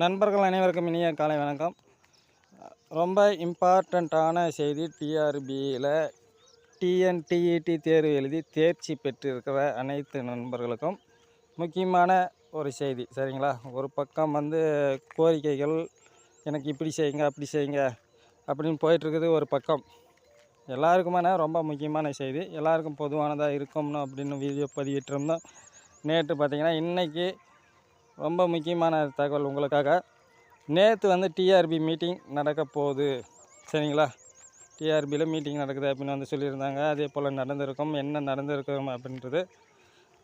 நண்பர்கள் அனைவருக்கும் இனிய காலை வணக்கம். ரொம்ப இம்பார்ட்டண்ட்டான செய்தி டிஆர்பியில் டிஎன்டிஇடி தேர்வு எழுதி தேர்ச்சி பெற்றிருக்கிற அனைத்து நண்பர்களுக்கும் முக்கியமான ஒரு செய்தி. சரிங்களா? ஒரு பக்கம் வந்து கோரிக்கைகள் எனக்கு இப்படி செய்யுங்க அப்படி செய்யுங்க அப்படின்னு போயிட்டுருக்குது ஒரு பக்கம். எல்லாருக்குமான ரொம்ப முக்கியமான செய்தி. எல்லாருக்கும் பொதுவானதாக இருக்கும்னு அப்படின்னு வீடியோ பதிவிட்டிருந்தோம். நேற்று பார்த்தீங்கன்னா இன்றைக்கி ரொம்ப முக்கியமான தகவல் உங்களுக்காக. நேற்று வந்து டிஆர்பி மீட்டிங் நடக்க போகுது. சரிங்களா? டிஆர்பியில் மீட்டிங் நடக்குது அப்படின்னு வந்து சொல்லியிருந்தாங்க. அதே போல் நடந்திருக்கும் என்ன நடந்திருக்கும் அப்படின்றது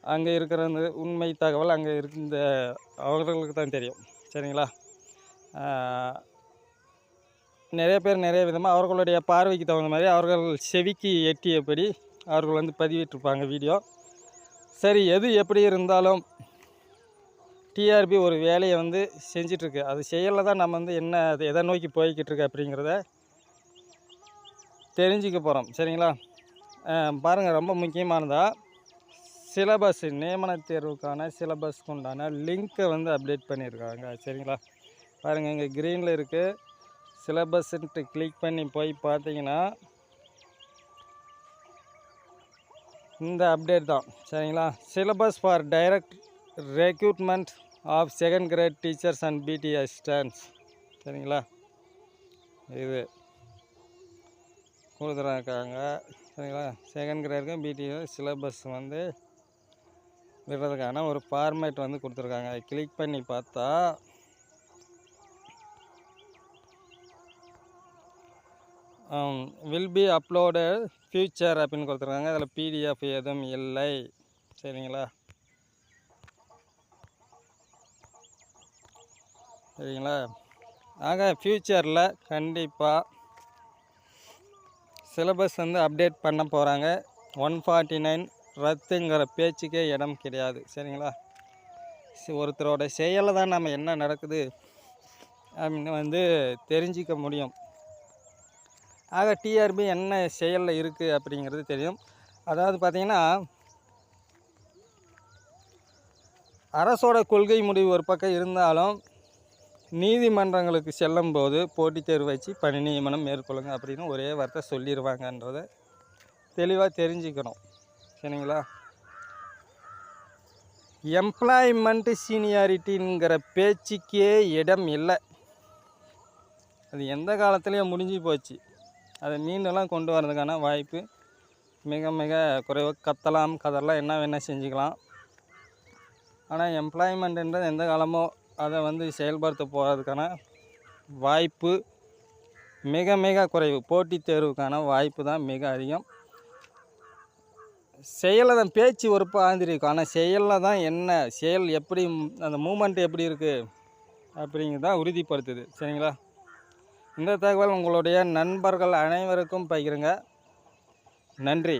அங்கே இருக்கிற அந்த உண்மை தகவல் அங்கே இருந்த அவர்களுக்கு தான் தெரியும். சரிங்களா? நிறைய பேர் நிறைய விதமாக அவர்களுடைய பார்வைக்கு தகுந்த மாதிரி அவர்கள் செவிக்கு எட்டியபடி அவர்கள் வந்து பதிவிட்டிருப்பாங்க வீடியோ. சரி எது எப்படி இருந்தாலும் டிஆர்பி ஒரு வேலையை வந்து செஞ்சிட்ருக்கு. அது செயலில் தான் நம்ம வந்து என்ன அது எதை நோக்கி போய்கிட்டு இருக்கு அப்படிங்கிறத தெரிஞ்சுக்க போகிறோம் சரிங்களா? பாருங்கள் ரொம்ப முக்கியமானதா. சிலபஸ் நியமன தேர்வுக்கான சிலபஸ்க்கு உண்டான லிங்க்கை வந்து அப்டேட் பண்ணியிருக்காங்க. சரிங்களா? பாருங்கள் இங்கே க்ரீனில் இருக்குது சிலபஸ்ன்ட்டு கிளிக் பண்ணி போய் பார்த்தீங்கன்னா இந்த அப்டேட் தான். சரிங்களா? Syllabus for direct recruitment of second grade teachers and BT assistants சரிங்களா? இது கொடுத்துருக்காங்க. சரிங்களா? செகண்ட் கிரேடுக்கும் பிடிஓ சிலபஸ் வந்து விடுறதுக்கான ஒரு ஃபார்மேட் வந்து கொடுத்துருக்காங்க. கிளிக் பண்ணி பார்த்தா வில் பி அப்லோடு ஃபியூச்சர் அப்படின்னு கொடுத்துருக்காங்க. அதில் பிடிஎஃப் எதுவும் இல்லை. சரிங்களா? சரிங்களா? ஆக ஃப்யூச்சரில் கண்டிப்பாக சிலபஸ் வந்து அப்டேட் பண்ண போகிறாங்க ஒன் ஃபார்ட்டி நைன் ரத்துங்கிற பேச்சுக்கே இடம் கிடையாது. சரிங்களா? ஒருத்தரோட செயலில் தான் நம்ம என்ன நடக்குது அப்படின்னு வந்து தெரிஞ்சிக்க முடியும். ஆக டிஆர்பி என்ன செயலில் இருக்குது அப்படிங்கிறது தெரியும். அதாவது பார்த்திங்கன்னா அரசோட கொள்கை முடிவு ஒரு பக்கம் இருந்தாலும் நீதிமன்றங்களுக்கு செல்லும் போது போட்டித் தேர்வு வச்சு பணி நியமனம் மேற்கொள்ளுங்க அப்படின்னு ஒரே வார்த்தை சொல்லிடுவாங்கன்றதை தெளிவாக தெரிஞ்சுக்கணும். சரிங்களா? எம்ப்ளாய்மெண்ட் சீனியாரிட்டிங்கிற பேச்சுக்கே இடம் இல்லை. அது எந்த காலத்துலேயும் முடிஞ்சு போச்சு. அதை மீண்டெல்லாம் கொண்டு வரதுக்கான வாய்ப்பு மிக மிக குறைவாக கத்தலாம் கதறலாம் என்ன வேணால் செஞ்சுக்கலாம். ஆனால் எம்ப்ளாய்மெண்ட்டுன்றது எந்த காலமோ அதை வந்து செயல்படுத்த போகிறதுக்கான வாய்ப்பு மிக மிக குறைவு. போட்டித் தேர்வுக்கான வாய்ப்பு தான் மிக அதிகம். செயலில் தான் பேச்சு ஒரு பாந்திருக்கும் ஆனால் செயலில் தான் என்ன செயல் எப்படி அந்த மூமெண்ட் எப்படி இருக்குது அப்படிங்கிறத உறுதிப்படுத்துது. சரிங்களா? இந்த தகவல் உங்களுடைய நண்பர்கள் அனைவருக்கும் பகிருங்க. நன்றி.